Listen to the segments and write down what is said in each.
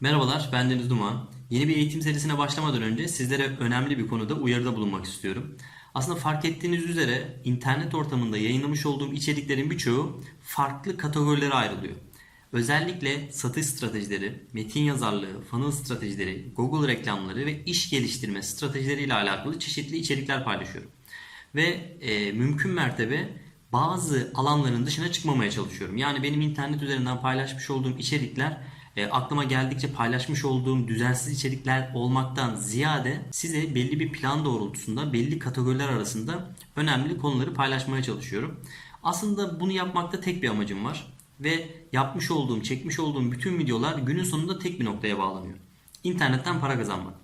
Merhabalar, ben Deniz Duman. Yeni bir eğitim serisine başlamadan önce sizlere önemli bir konuda uyarıda bulunmak istiyorum. Aslında fark ettiğiniz üzere internet ortamında yayınlamış olduğum içeriklerin birçoğu farklı kategorilere ayrılıyor. Özellikle satış stratejileri, metin yazarlığı, funnel stratejileri, Google reklamları ve iş geliştirme stratejileriyle alakalı çeşitli içerikler paylaşıyorum. Ve e, mümkün mertebe bazı alanların dışına çıkmamaya çalışıyorum. Yani benim internet üzerinden paylaşmış olduğum içerikler e, aklıma geldikçe paylaşmış olduğum düzensiz içerikler olmaktan ziyade size belli bir plan doğrultusunda belli kategoriler arasında önemli konuları paylaşmaya çalışıyorum. Aslında bunu yapmakta tek bir amacım var ve yapmış olduğum, çekmiş olduğum bütün videolar günün sonunda tek bir noktaya bağlanıyor. İnternetten para kazanmak.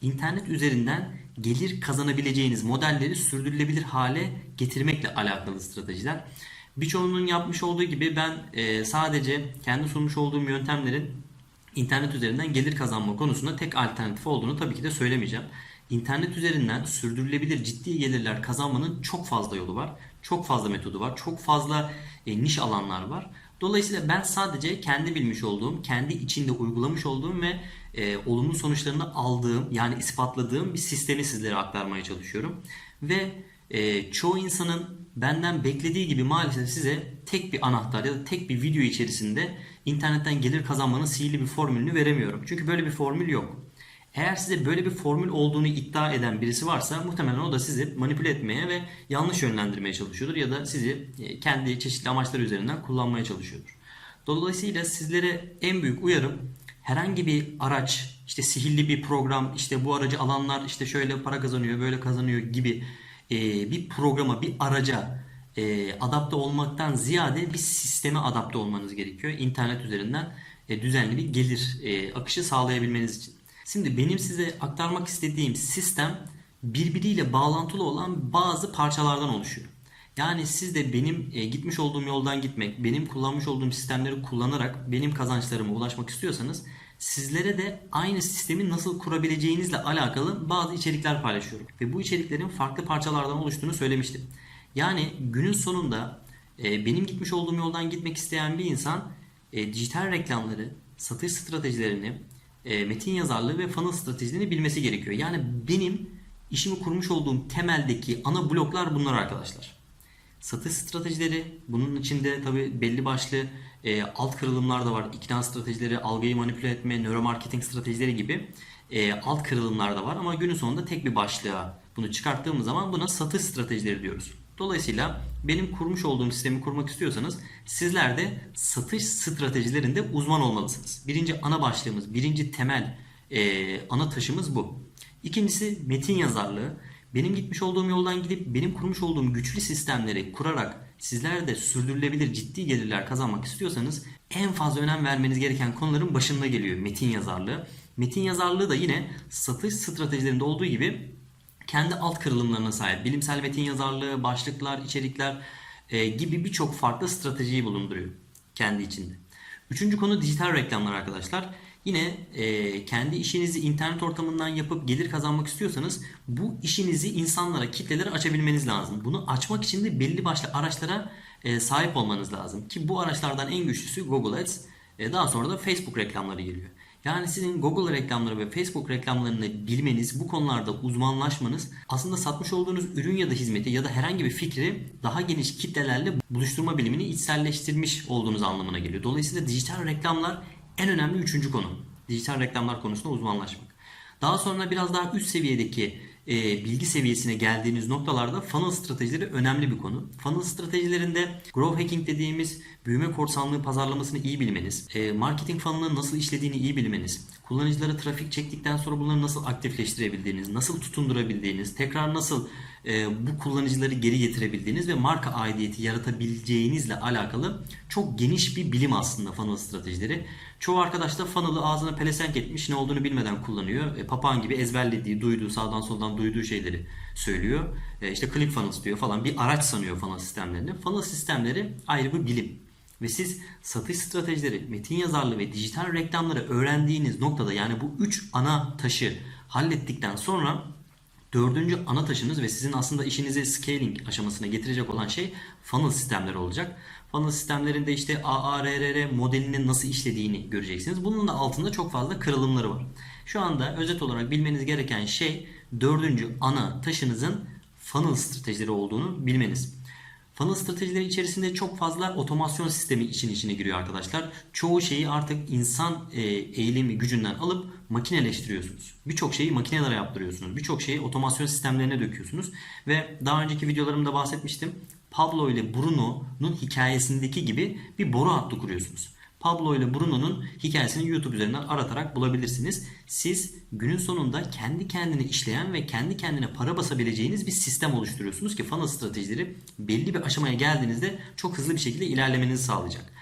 İnternet üzerinden gelir kazanabileceğiniz modelleri sürdürülebilir hale getirmekle alakalı stratejiler. Birçoğunun yapmış olduğu gibi ben e, sadece kendi sunmuş olduğum yöntemlerin internet üzerinden gelir kazanma konusunda tek alternatif olduğunu tabii ki de söylemeyeceğim. İnternet üzerinden sürdürülebilir ciddi gelirler kazanmanın çok fazla yolu var. Çok fazla metodu var. Çok fazla e, niş alanlar var. Dolayısıyla ben sadece kendi bilmiş olduğum, kendi içinde uygulamış olduğum ve e, olumlu sonuçlarını aldığım yani ispatladığım bir sistemi sizlere aktarmaya çalışıyorum. Ve e, çoğu insanın benden beklediği gibi maalesef size tek bir anahtar ya da tek bir video içerisinde internetten gelir kazanmanın sihirli bir formülünü veremiyorum. Çünkü böyle bir formül yok. Eğer size böyle bir formül olduğunu iddia eden birisi varsa muhtemelen o da sizi manipüle etmeye ve yanlış yönlendirmeye çalışıyordur ya da sizi e, kendi çeşitli amaçlar üzerinden kullanmaya çalışıyordur. Dolayısıyla sizlere en büyük uyarım herhangi bir araç, işte sihirli bir program, işte bu aracı alanlar işte şöyle para kazanıyor, böyle kazanıyor gibi e, bir programa, bir araca e, adapte olmaktan ziyade bir sisteme adapte olmanız gerekiyor. İnternet üzerinden e, düzenli bir gelir akışı sağlayabilmeniz için. Şimdi benim size aktarmak istediğim sistem birbiriyle bağlantılı olan bazı parçalardan oluşuyor. Yani siz de benim gitmiş olduğum yoldan gitmek, benim kullanmış olduğum sistemleri kullanarak benim kazançlarıma ulaşmak istiyorsanız sizlere de aynı sistemi nasıl kurabileceğinizle alakalı bazı içerikler paylaşıyorum. Ve bu içeriklerin farklı parçalardan oluştuğunu söylemiştim. Yani günün sonunda e, benim gitmiş olduğum yoldan gitmek isteyen bir insan e, dijital reklamları, satış stratejilerini, e, metin yazarlığı ve funnel stratejilerini bilmesi gerekiyor. Yani benim işimi kurmuş olduğum temeldeki ana bloklar bunlar arkadaşlar. Satış stratejileri, bunun içinde tabi belli başlı e, alt kırılımlar da var. İkna stratejileri, algıyı manipüle etme, nöromarketing stratejileri gibi e, alt kırılımlar da var. Ama günün sonunda tek bir başlığa bunu çıkarttığımız zaman buna satış stratejileri diyoruz. Dolayısıyla benim kurmuş olduğum sistemi kurmak istiyorsanız sizler de satış stratejilerinde uzman olmalısınız. Birinci ana başlığımız, birinci temel e, ana taşımız bu. İkincisi metin yazarlığı. Benim gitmiş olduğum yoldan gidip benim kurmuş olduğum güçlü sistemleri kurarak sizler de sürdürülebilir ciddi gelirler kazanmak istiyorsanız en fazla önem vermeniz gereken konuların başında geliyor metin yazarlığı. Metin yazarlığı da yine satış stratejilerinde olduğu gibi kendi alt kırılımlarına sahip. Bilimsel metin yazarlığı, başlıklar, içerikler e, gibi birçok farklı stratejiyi bulunduruyor kendi içinde. Üçüncü konu dijital reklamlar arkadaşlar. Yine e, kendi işinizi internet ortamından yapıp gelir kazanmak istiyorsanız bu işinizi insanlara, kitlelere açabilmeniz lazım. Bunu açmak için de belli başlı araçlara e, sahip olmanız lazım. Ki bu araçlardan en güçlüsü Google Ads. E, daha sonra da Facebook reklamları geliyor. Yani sizin Google reklamları ve Facebook reklamlarını bilmeniz, bu konularda uzmanlaşmanız aslında satmış olduğunuz ürün ya da hizmeti ya da herhangi bir fikri daha geniş kitlelerle buluşturma bilimini içselleştirmiş olduğunuz anlamına geliyor. Dolayısıyla dijital reklamlar en önemli üçüncü konu. Dijital reklamlar konusunda uzmanlaşmak. Daha sonra biraz daha üst seviyedeki e, bilgi seviyesine geldiğiniz noktalarda funnel stratejileri önemli bir konu. Funnel stratejilerinde growth hacking dediğimiz büyüme korsanlığı pazarlamasını iyi bilmeniz, e, marketing funnel'ın nasıl işlediğini iyi bilmeniz, kullanıcılara trafik çektikten sonra bunları nasıl aktifleştirebildiğiniz, nasıl tutundurabildiğiniz, tekrar nasıl e, bu kullanıcıları geri getirebildiğiniz ve marka aidiyeti yaratabileceğinizle alakalı çok geniş bir bilim aslında funnel stratejileri. Çoğu arkadaş da funnel'ı ağzına pelesenk etmiş ne olduğunu bilmeden kullanıyor. E, papağan gibi ezberlediği, duyduğu, sağdan soldan duyduğu şeyleri söylüyor. E, işte ClickFunnels diyor falan bir araç sanıyor funnel sistemlerini. Funnel sistemleri ayrı bir bilim. Ve siz satış stratejileri, metin yazarlığı ve dijital reklamları öğrendiğiniz noktada yani bu üç ana taşı hallettikten sonra Dördüncü ana taşınız ve sizin aslında işinizi scaling aşamasına getirecek olan şey funnel sistemleri olacak. Funnel sistemlerinde işte AARRR modelinin nasıl işlediğini göreceksiniz. Bunun da altında çok fazla kırılımları var. Şu anda özet olarak bilmeniz gereken şey dördüncü ana taşınızın funnel stratejileri olduğunu bilmeniz. Funnel stratejileri içerisinde çok fazla otomasyon sistemi için içine giriyor arkadaşlar. Çoğu şeyi artık insan e, eğilimi gücünden alıp makineleştiriyorsunuz. Birçok şeyi makinelere yaptırıyorsunuz. Birçok şeyi otomasyon sistemlerine döküyorsunuz. Ve daha önceki videolarımda bahsetmiştim. Pablo ile Bruno'nun hikayesindeki gibi bir boru hattı kuruyorsunuz. Pablo ile Bruno'nun hikayesini YouTube üzerinden aratarak bulabilirsiniz. Siz günün sonunda kendi kendine işleyen ve kendi kendine para basabileceğiniz bir sistem oluşturuyorsunuz ki funnel stratejileri belli bir aşamaya geldiğinizde çok hızlı bir şekilde ilerlemenizi sağlayacak.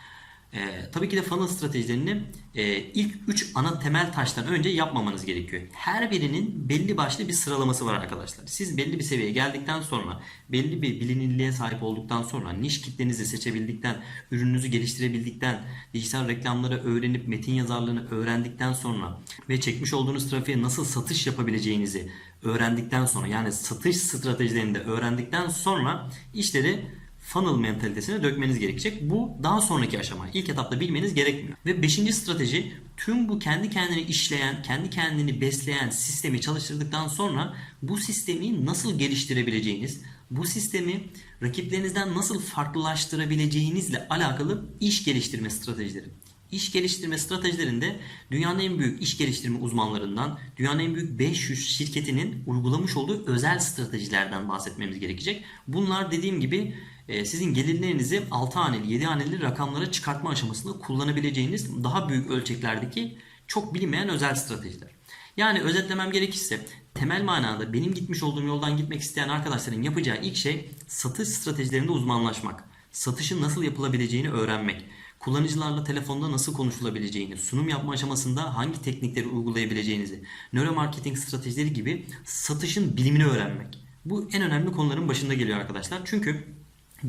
Ee, tabii ki de funnel stratejilerini e, ilk 3 ana temel taştan önce yapmamanız gerekiyor. Her birinin belli başlı bir sıralaması var arkadaşlar. Siz belli bir seviyeye geldikten sonra, belli bir bilinirliğe sahip olduktan sonra, niş kitlenizi seçebildikten, ürününüzü geliştirebildikten, dijital reklamları öğrenip metin yazarlığını öğrendikten sonra ve çekmiş olduğunuz trafiğe nasıl satış yapabileceğinizi öğrendikten sonra yani satış stratejilerini de öğrendikten sonra işleri funnel mentalitesine dökmeniz gerekecek. Bu daha sonraki aşama. İlk etapta bilmeniz gerekmiyor. Ve beşinci strateji tüm bu kendi kendini işleyen, kendi kendini besleyen sistemi çalıştırdıktan sonra bu sistemi nasıl geliştirebileceğiniz, bu sistemi rakiplerinizden nasıl farklılaştırabileceğinizle alakalı iş geliştirme stratejileri. İş geliştirme stratejilerinde dünyanın en büyük iş geliştirme uzmanlarından, dünyanın en büyük 500 şirketinin uygulamış olduğu özel stratejilerden bahsetmemiz gerekecek. Bunlar dediğim gibi sizin gelirlerinizi 6 haneli 7 haneli rakamlara çıkartma aşamasında kullanabileceğiniz daha büyük ölçeklerdeki çok bilinmeyen özel stratejiler. Yani özetlemem gerekirse temel manada benim gitmiş olduğum yoldan gitmek isteyen arkadaşların yapacağı ilk şey satış stratejilerinde uzmanlaşmak. Satışın nasıl yapılabileceğini öğrenmek. Kullanıcılarla telefonda nasıl konuşulabileceğini, sunum yapma aşamasında hangi teknikleri uygulayabileceğinizi, nöromarketing stratejileri gibi satışın bilimini öğrenmek. Bu en önemli konuların başında geliyor arkadaşlar. Çünkü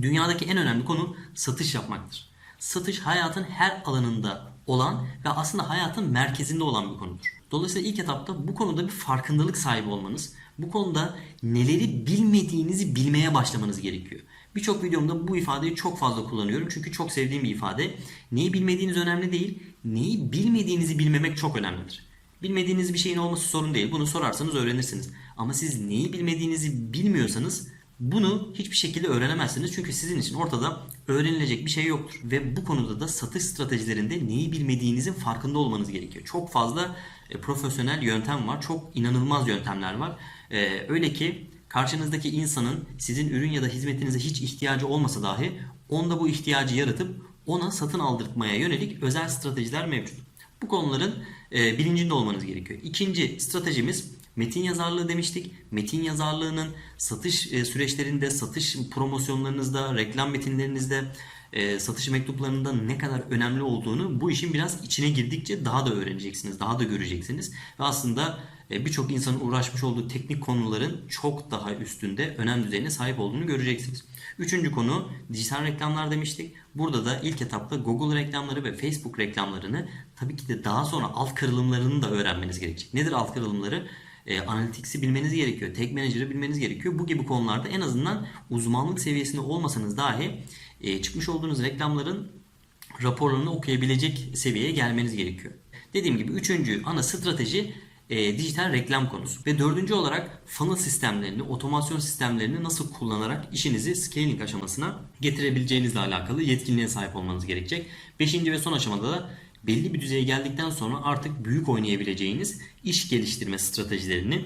Dünyadaki en önemli konu satış yapmaktır. Satış hayatın her alanında olan ve aslında hayatın merkezinde olan bir konudur. Dolayısıyla ilk etapta bu konuda bir farkındalık sahibi olmanız, bu konuda neleri bilmediğinizi bilmeye başlamanız gerekiyor. Birçok videomda bu ifadeyi çok fazla kullanıyorum çünkü çok sevdiğim bir ifade. Neyi bilmediğiniz önemli değil, neyi bilmediğinizi bilmemek çok önemlidir. Bilmediğiniz bir şeyin olması sorun değil. Bunu sorarsanız öğrenirsiniz. Ama siz neyi bilmediğinizi bilmiyorsanız bunu hiçbir şekilde öğrenemezsiniz çünkü sizin için ortada öğrenilecek bir şey yoktur. Ve bu konuda da satış stratejilerinde neyi bilmediğinizin farkında olmanız gerekiyor. Çok fazla e, profesyonel yöntem var. Çok inanılmaz yöntemler var. E, öyle ki karşınızdaki insanın sizin ürün ya da hizmetinize hiç ihtiyacı olmasa dahi onda bu ihtiyacı yaratıp ona satın aldırtmaya yönelik özel stratejiler mevcut. Bu konuların e, bilincinde olmanız gerekiyor. İkinci stratejimiz Metin yazarlığı demiştik. Metin yazarlığının satış e, süreçlerinde, satış promosyonlarınızda, reklam metinlerinizde, e, satış mektuplarında ne kadar önemli olduğunu bu işin biraz içine girdikçe daha da öğreneceksiniz, daha da göreceksiniz. Ve aslında e, birçok insanın uğraşmış olduğu teknik konuların çok daha üstünde önem düzeyine sahip olduğunu göreceksiniz. Üçüncü konu dijital reklamlar demiştik. Burada da ilk etapta Google reklamları ve Facebook reklamlarını tabii ki de daha sonra alt kırılımlarını da öğrenmeniz gerekecek. Nedir alt kırılımları? e, Analytics'i bilmeniz gerekiyor. Tag Manager'ı bilmeniz gerekiyor. Bu gibi konularda en azından uzmanlık seviyesinde olmasanız dahi e, çıkmış olduğunuz reklamların raporlarını okuyabilecek seviyeye gelmeniz gerekiyor. Dediğim gibi üçüncü ana strateji e, dijital reklam konusu. Ve dördüncü olarak funnel sistemlerini, otomasyon sistemlerini nasıl kullanarak işinizi scaling aşamasına getirebileceğinizle alakalı yetkinliğe sahip olmanız gerekecek. Beşinci ve son aşamada da belli bir düzeye geldikten sonra artık büyük oynayabileceğiniz iş geliştirme stratejilerini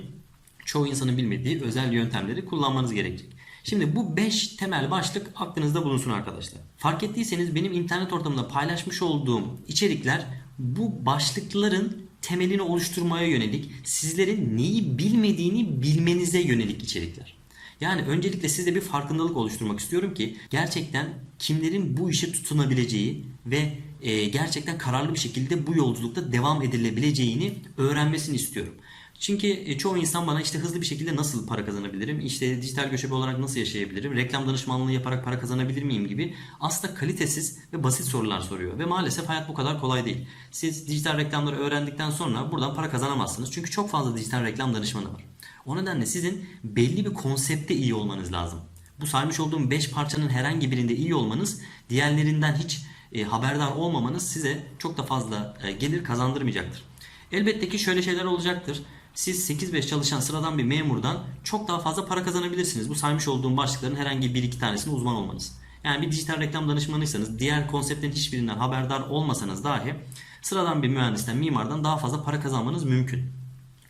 çoğu insanın bilmediği özel yöntemleri kullanmanız gerekecek. Şimdi bu 5 temel başlık aklınızda bulunsun arkadaşlar. Fark ettiyseniz benim internet ortamında paylaşmış olduğum içerikler bu başlıkların temelini oluşturmaya yönelik sizlerin neyi bilmediğini bilmenize yönelik içerikler. Yani öncelikle sizde bir farkındalık oluşturmak istiyorum ki gerçekten kimlerin bu işe tutunabileceği ve e, gerçekten kararlı bir şekilde bu yolculukta devam edilebileceğini öğrenmesini istiyorum. Çünkü e, çoğu insan bana işte hızlı bir şekilde nasıl para kazanabilirim, işte dijital göçebe olarak nasıl yaşayabilirim, reklam danışmanlığı yaparak para kazanabilir miyim gibi aslında kalitesiz ve basit sorular soruyor. Ve maalesef hayat bu kadar kolay değil. Siz dijital reklamları öğrendikten sonra buradan para kazanamazsınız. Çünkü çok fazla dijital reklam danışmanı var. O nedenle sizin belli bir konsepte iyi olmanız lazım. Bu saymış olduğum 5 parçanın herhangi birinde iyi olmanız diğerlerinden hiç e, haberdar olmamanız size çok da fazla e, gelir kazandırmayacaktır. Elbette ki şöyle şeyler olacaktır. Siz 8-5 çalışan sıradan bir memurdan çok daha fazla para kazanabilirsiniz. Bu saymış olduğum başlıkların herhangi bir iki tanesine uzman olmanız. Yani bir dijital reklam danışmanıysanız diğer konseptlerin hiçbirinden haberdar olmasanız dahi sıradan bir mühendisten, mimardan daha fazla para kazanmanız mümkün.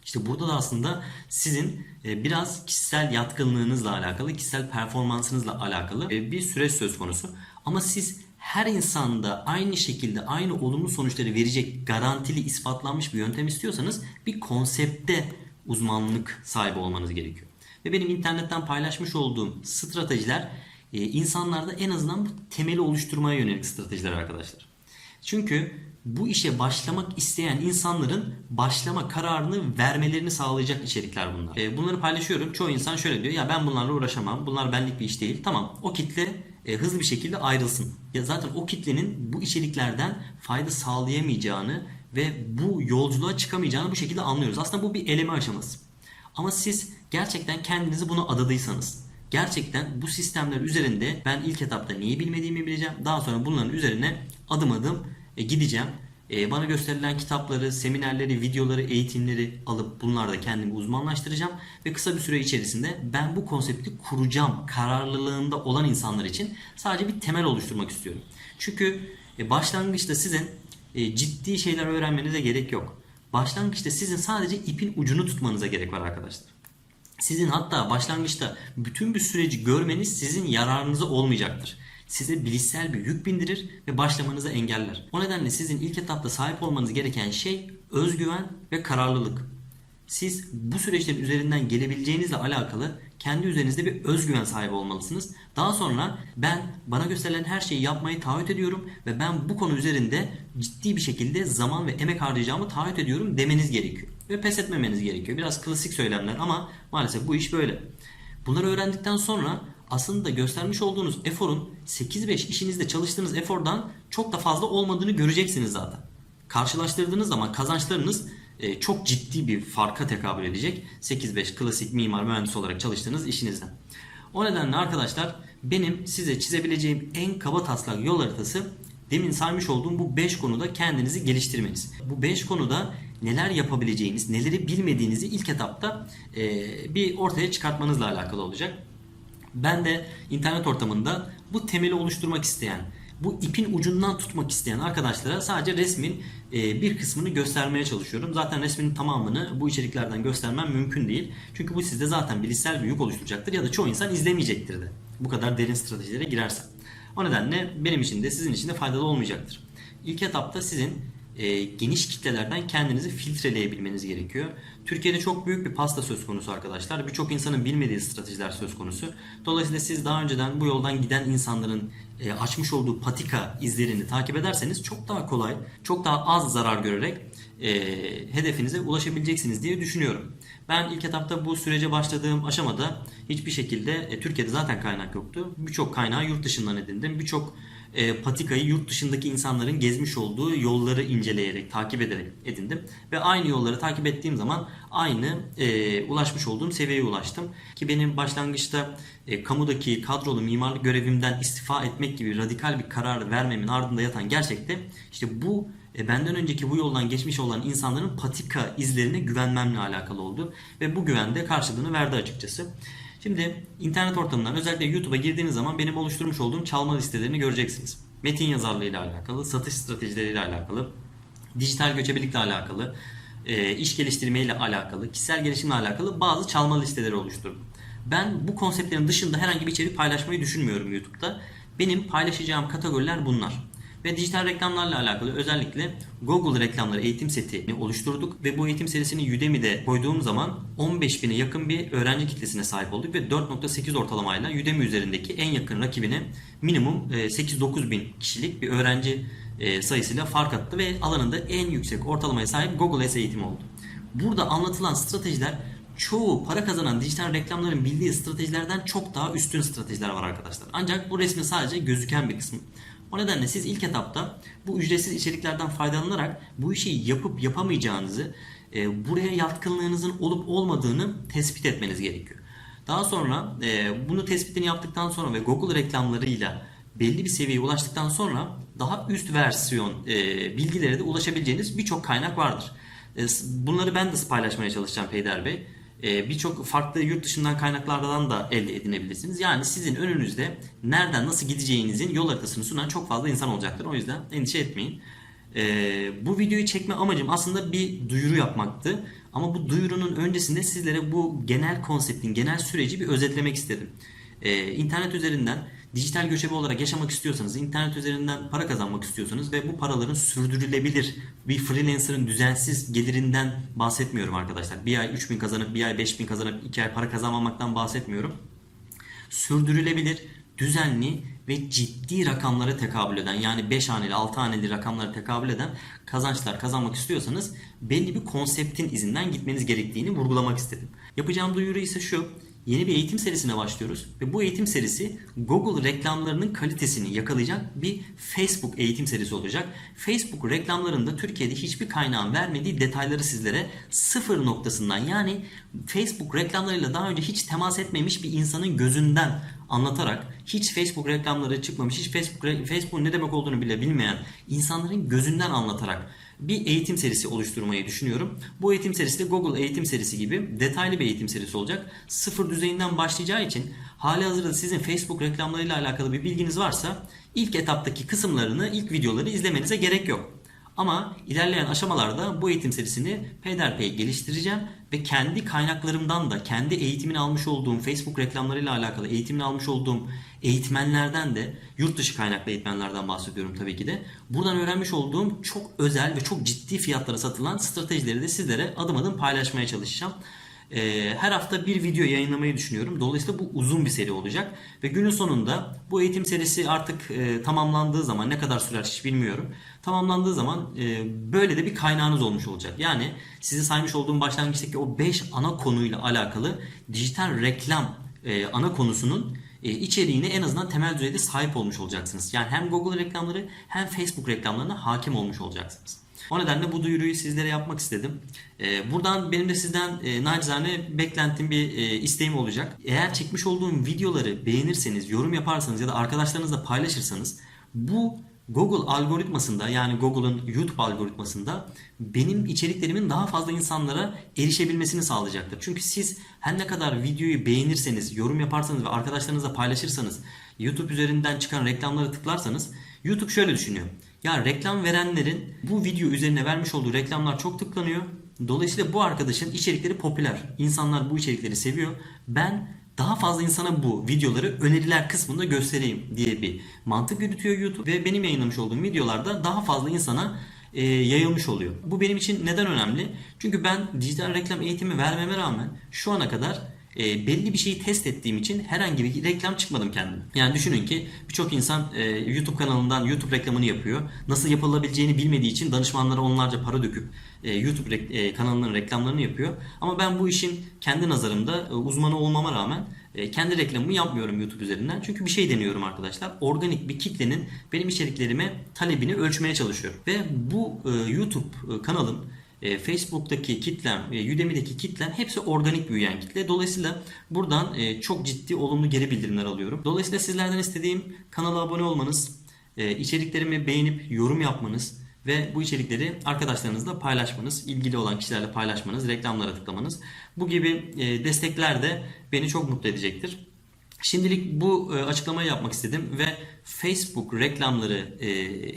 İşte burada da aslında sizin e, biraz kişisel yatkınlığınızla alakalı, kişisel performansınızla alakalı e, bir süreç söz konusu. Ama siz her insanda aynı şekilde aynı olumlu sonuçları verecek garantili ispatlanmış bir yöntem istiyorsanız bir konsepte uzmanlık sahibi olmanız gerekiyor. Ve benim internetten paylaşmış olduğum stratejiler e, insanlarda en azından bu temeli oluşturmaya yönelik stratejiler arkadaşlar. Çünkü bu işe başlamak isteyen insanların başlama kararını vermelerini sağlayacak içerikler bunlar. E, bunları paylaşıyorum. Çoğu insan şöyle diyor. Ya ben bunlarla uğraşamam. Bunlar benlik bir iş değil. Tamam o kitle e, hızlı bir şekilde ayrılsın. Ya zaten o kitlenin bu içeriklerden fayda sağlayamayacağını ve bu yolculuğa çıkamayacağını bu şekilde anlıyoruz. Aslında bu bir eleme aşaması. Ama siz gerçekten kendinizi buna adadıysanız, gerçekten bu sistemler üzerinde ben ilk etapta neyi bilmediğimi bileceğim. Daha sonra bunların üzerine adım adım e, gideceğim. E, bana gösterilen kitapları, seminerleri, videoları, eğitimleri alıp bunlarda kendimi uzmanlaştıracağım. Ve kısa bir süre içerisinde ben bu konsepti kuracağım kararlılığında olan insanlar için sadece bir temel oluşturmak istiyorum. Çünkü e, başlangıçta sizin e, ciddi şeyler öğrenmenize gerek yok. Başlangıçta sizin sadece ipin ucunu tutmanıza gerek var arkadaşlar. Sizin hatta başlangıçta bütün bir süreci görmeniz sizin yararınıza olmayacaktır. Size bilişsel bir yük bindirir ve başlamanızı engeller. O nedenle sizin ilk etapta sahip olmanız gereken şey özgüven ve kararlılık. Siz bu süreçlerin üzerinden gelebileceğinizle alakalı kendi üzerinizde bir özgüven sahibi olmalısınız. Daha sonra ben bana gösterilen her şeyi yapmayı taahhüt ediyorum ve ben bu konu üzerinde ciddi bir şekilde zaman ve emek harcayacağımı taahhüt ediyorum demeniz gerekiyor. Ve pes etmemeniz gerekiyor. Biraz klasik söylemler ama maalesef bu iş böyle. Bunları öğrendikten sonra aslında göstermiş olduğunuz eforun 8-5 işinizde çalıştığınız efordan çok da fazla olmadığını göreceksiniz zaten. Karşılaştırdığınız zaman kazançlarınız e, çok ciddi bir farka tekabül edecek 8-5 klasik mimar mühendis olarak çalıştığınız işinizden. O nedenle arkadaşlar benim size çizebileceğim en kaba taslak yol haritası demin saymış olduğum bu 5 konuda kendinizi geliştirmeniz. Bu 5 konuda neler yapabileceğiniz, neleri bilmediğinizi ilk etapta e, bir ortaya çıkartmanızla alakalı olacak. Ben de internet ortamında bu temeli oluşturmak isteyen, bu ipin ucundan tutmak isteyen arkadaşlara sadece resmin e, bir kısmını göstermeye çalışıyorum. Zaten resmin tamamını bu içeriklerden göstermem mümkün değil. Çünkü bu sizde zaten bilişsel bir yük oluşturacaktır ya da çoğu insan izlemeyecektir de. Bu kadar derin stratejilere girersen. O nedenle benim için de sizin için de faydalı olmayacaktır. İlk etapta sizin e, geniş kitlelerden kendinizi filtreleyebilmeniz gerekiyor. Türkiye'de çok büyük bir pasta söz konusu arkadaşlar. Birçok insanın bilmediği stratejiler söz konusu. Dolayısıyla siz daha önceden bu yoldan giden insanların e, açmış olduğu patika izlerini takip ederseniz çok daha kolay, çok daha az zarar görerek e, hedefinize ulaşabileceksiniz diye düşünüyorum. Ben ilk etapta bu sürece başladığım aşamada hiçbir şekilde e, Türkiye'de zaten kaynak yoktu. Birçok kaynağı yurt dışından edindim. Birçok e, patikayı yurt dışındaki insanların gezmiş olduğu yolları inceleyerek, takip ederek edindim. Ve aynı yolları takip ettiğim zaman aynı e, ulaşmış olduğum seviyeye ulaştım. Ki benim başlangıçta e, kamudaki kadrolu mimarlık görevimden istifa etmek gibi radikal bir karar vermemin ardında yatan gerçekte işte bu e, benden önceki bu yoldan geçmiş olan insanların patika izlerine güvenmemle alakalı oldu. Ve bu güven de karşılığını verdi açıkçası. Şimdi internet ortamından özellikle YouTube'a girdiğiniz zaman benim oluşturmuş olduğum çalma listelerini göreceksiniz. Metin yazarlığı ile alakalı, satış stratejileriyle alakalı, dijital göçebelikle alakalı, e, iş geliştirme ile alakalı, kişisel gelişimle alakalı bazı çalma listeleri oluşturdum. Ben bu konseptlerin dışında herhangi bir içerik paylaşmayı düşünmüyorum YouTube'da. Benim paylaşacağım kategoriler bunlar. Ve dijital reklamlarla alakalı özellikle Google reklamları eğitim setini oluşturduk ve bu eğitim serisini Udemy'de koyduğum zaman 15 bine yakın bir öğrenci kitlesine sahip olduk ve 4.8 ortalamayla Udemy üzerindeki en yakın rakibine minimum 8-9 bin kişilik bir öğrenci e, sayısıyla fark attı ve alanında en yüksek ortalamaya sahip Google S eğitimi oldu. Burada anlatılan stratejiler çoğu para kazanan dijital reklamların bildiği stratejilerden çok daha üstün stratejiler var arkadaşlar. Ancak bu resmin sadece gözüken bir kısmı. O nedenle siz ilk etapta bu ücretsiz içeriklerden faydalanarak bu işi yapıp yapamayacağınızı e, buraya yatkınlığınızın olup olmadığını tespit etmeniz gerekiyor. Daha sonra e, bunu tespitini yaptıktan sonra ve Google reklamlarıyla belli bir seviyeye ulaştıktan sonra daha üst versiyon e, bilgilere de ulaşabileceğiniz birçok kaynak vardır. E, bunları ben de paylaşmaya çalışacağım Peyder Bey. E, birçok farklı yurt dışından kaynaklardan da elde edinebilirsiniz. Yani sizin önünüzde nereden nasıl gideceğinizin yol haritasını sunan çok fazla insan olacaktır. O yüzden endişe etmeyin. Ee, bu videoyu çekme amacım aslında bir duyuru yapmaktı. Ama bu duyurunun öncesinde sizlere bu genel konseptin, genel süreci bir özetlemek istedim. Ee, internet üzerinden dijital göçebe olarak yaşamak istiyorsanız, internet üzerinden para kazanmak istiyorsanız ve bu paraların sürdürülebilir bir freelancer'ın düzensiz gelirinden bahsetmiyorum arkadaşlar. Bir ay 3000 kazanıp bir ay 5000 kazanıp iki ay para kazanmamaktan bahsetmiyorum sürdürülebilir, düzenli ve ciddi rakamlara tekabül eden yani 5 haneli 6 haneli rakamlara tekabül eden kazançlar kazanmak istiyorsanız belli bir konseptin izinden gitmeniz gerektiğini vurgulamak istedim. Yapacağım duyuru ise şu. Yeni bir eğitim serisine başlıyoruz ve bu eğitim serisi Google reklamlarının kalitesini yakalayacak bir Facebook eğitim serisi olacak. Facebook reklamlarında Türkiye'de hiçbir kaynağın vermediği detayları sizlere sıfır noktasından yani Facebook reklamlarıyla daha önce hiç temas etmemiş bir insanın gözünden anlatarak hiç Facebook reklamları çıkmamış, hiç Facebook Facebook'un ne demek olduğunu bile bilmeyen insanların gözünden anlatarak bir eğitim serisi oluşturmayı düşünüyorum. Bu eğitim serisi de Google eğitim serisi gibi detaylı bir eğitim serisi olacak. Sıfır düzeyinden başlayacağı için hali hazırda sizin Facebook reklamlarıyla alakalı bir bilginiz varsa ilk etaptaki kısımlarını, ilk videoları izlemenize gerek yok. Ama ilerleyen aşamalarda bu eğitim serisini peyderpey geliştireceğim ve kendi kaynaklarımdan da kendi eğitimini almış olduğum Facebook reklamlarıyla alakalı eğitimini almış olduğum eğitmenlerden de yurt dışı kaynaklı eğitmenlerden bahsediyorum tabii ki de. Buradan öğrenmiş olduğum çok özel ve çok ciddi fiyatlara satılan stratejileri de sizlere adım adım paylaşmaya çalışacağım. Ee, her hafta bir video yayınlamayı düşünüyorum. Dolayısıyla bu uzun bir seri olacak. Ve günün sonunda bu eğitim serisi artık e, tamamlandığı zaman ne kadar sürer hiç bilmiyorum. Tamamlandığı zaman e, böyle de bir kaynağınız olmuş olacak. Yani size saymış olduğum başlangıçtaki o 5 ana konuyla alakalı dijital reklam e, ana konusunun e, içeriğine en azından temel düzeyde sahip olmuş olacaksınız. Yani hem Google reklamları hem Facebook reklamlarına hakim olmuş olacaksınız. O nedenle bu duyuruyu sizlere yapmak istedim. Ee, buradan benim de sizden e, nacizane beklentim bir e, isteğim olacak. Eğer çekmiş olduğum videoları beğenirseniz, yorum yaparsanız ya da arkadaşlarınızla paylaşırsanız bu Google algoritmasında yani Google'ın YouTube algoritmasında benim içeriklerimin daha fazla insanlara erişebilmesini sağlayacaktır. Çünkü siz her ne kadar videoyu beğenirseniz, yorum yaparsanız ve arkadaşlarınızla paylaşırsanız, YouTube üzerinden çıkan reklamları tıklarsanız YouTube şöyle düşünüyor. Ya reklam verenlerin bu video üzerine vermiş olduğu reklamlar çok tıklanıyor. Dolayısıyla bu arkadaşın içerikleri popüler. İnsanlar bu içerikleri seviyor. Ben daha fazla insana bu videoları öneriler kısmında göstereyim diye bir mantık yürütüyor YouTube ve benim yayınlamış olduğum videolarda daha fazla insana e, yayılmış oluyor. Bu benim için neden önemli? Çünkü ben dijital reklam eğitimi vermeme rağmen şu ana kadar e, belli bir şeyi test ettiğim için herhangi bir reklam çıkmadım kendim. Yani düşünün ki birçok insan e, YouTube kanalından YouTube reklamını yapıyor. Nasıl yapılabileceğini bilmediği için danışmanlara onlarca para döküp e, YouTube rek- e, kanalının reklamlarını yapıyor. Ama ben bu işin kendi nazarımda e, uzmanı olmama rağmen e, kendi reklamımı yapmıyorum YouTube üzerinden. Çünkü bir şey deniyorum arkadaşlar. Organik bir kitlenin benim içeriklerime talebini ölçmeye çalışıyorum. Ve bu e, YouTube e, kanalım e, Facebook'taki kitlem, e, Udemy'deki kitlem hepsi organik büyüyen kitle. Dolayısıyla buradan e, çok ciddi olumlu geri bildirimler alıyorum. Dolayısıyla sizlerden istediğim kanala abone olmanız, e, içeriklerimi beğenip yorum yapmanız ve bu içerikleri arkadaşlarınızla paylaşmanız, ilgili olan kişilerle paylaşmanız, reklamlara tıklamanız. Bu gibi e, destekler de beni çok mutlu edecektir. Şimdilik bu e, açıklamayı yapmak istedim ve Facebook reklamları e,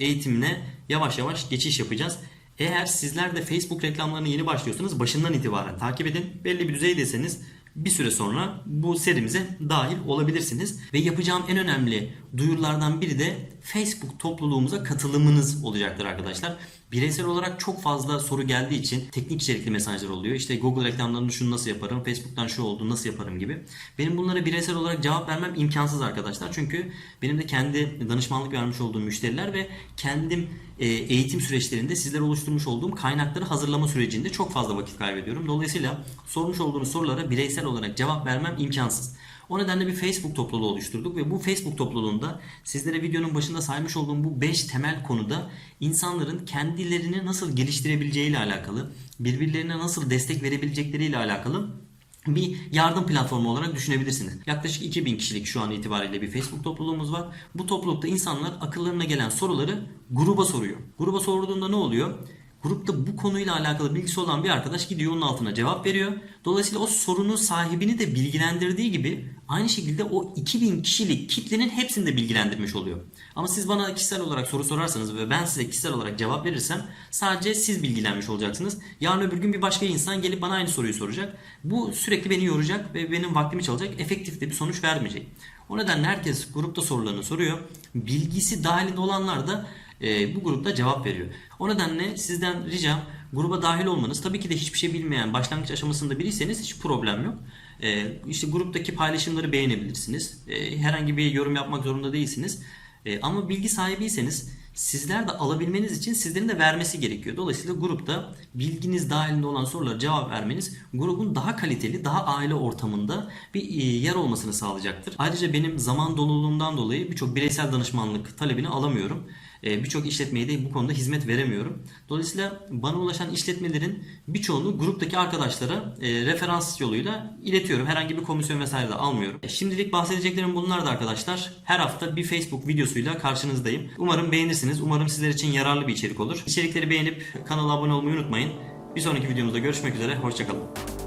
eğitimine yavaş yavaş geçiş yapacağız. Eğer sizler de Facebook reklamlarına yeni başlıyorsanız başından itibaren takip edin. Belli bir düzeydeseniz bir süre sonra bu serimize dahil olabilirsiniz. Ve yapacağım en önemli duyurulardan biri de Facebook topluluğumuza katılımınız olacaktır arkadaşlar. Bireysel olarak çok fazla soru geldiği için teknik içerikli mesajlar oluyor. İşte Google reklamlarını şunu nasıl yaparım, Facebook'tan şu oldu nasıl yaparım gibi. Benim bunlara bireysel olarak cevap vermem imkansız arkadaşlar. Çünkü benim de kendi danışmanlık vermiş olduğum müşteriler ve kendim e, eğitim süreçlerinde sizlere oluşturmuş olduğum kaynakları hazırlama sürecinde çok fazla vakit kaybediyorum. Dolayısıyla sormuş olduğunuz sorulara bireysel olarak cevap vermem imkansız. O nedenle bir Facebook topluluğu oluşturduk ve bu Facebook topluluğunda sizlere videonun başında saymış olduğum bu 5 temel konuda insanların kendilerini nasıl geliştirebileceği ile alakalı, birbirlerine nasıl destek verebilecekleri ile alakalı bir yardım platformu olarak düşünebilirsiniz. Yaklaşık 2000 kişilik şu an itibariyle bir Facebook topluluğumuz var. Bu toplulukta insanlar akıllarına gelen soruları gruba soruyor. Gruba sorduğunda ne oluyor? Grupta bu konuyla alakalı bilgisi olan bir arkadaş gidiyor onun altına cevap veriyor. Dolayısıyla o sorunun sahibini de bilgilendirdiği gibi aynı şekilde o 2000 kişilik kitlenin hepsini de bilgilendirmiş oluyor. Ama siz bana kişisel olarak soru sorarsanız ve ben size kişisel olarak cevap verirsem sadece siz bilgilenmiş olacaksınız. Yarın öbür gün bir başka insan gelip bana aynı soruyu soracak. Bu sürekli beni yoracak ve benim vaktimi çalacak. Efektif de bir sonuç vermeyecek. O nedenle herkes grupta sorularını soruyor. Bilgisi dahilinde olanlar da e, bu grupta cevap veriyor. O nedenle sizden ricam gruba dahil olmanız. Tabii ki de hiçbir şey bilmeyen başlangıç aşamasında biriyseniz hiç problem yok. E, işte gruptaki paylaşımları beğenebilirsiniz. E, herhangi bir yorum yapmak zorunda değilsiniz. E, ama bilgi sahibiyseniz sizler de alabilmeniz için sizlerin de vermesi gerekiyor. Dolayısıyla grupta bilginiz dahilinde olan sorulara cevap vermeniz grubun daha kaliteli, daha aile ortamında bir e, yer olmasını sağlayacaktır. Ayrıca benim zaman doluluğumdan dolayı birçok bireysel danışmanlık talebini alamıyorum. E, Birçok işletmeye de bu konuda hizmet veremiyorum. Dolayısıyla bana ulaşan işletmelerin birçoğunu gruptaki arkadaşlara e, referans yoluyla iletiyorum. Herhangi bir komisyon vesaire de almıyorum. E, Şimdilik bahsedeceklerim bunlar da arkadaşlar. Her hafta bir Facebook videosuyla karşınızdayım. Umarım beğenirsiniz. Umarım sizler için yararlı bir içerik olur. İçerikleri beğenip kanala abone olmayı unutmayın. Bir sonraki videomuzda görüşmek üzere. Hoşçakalın.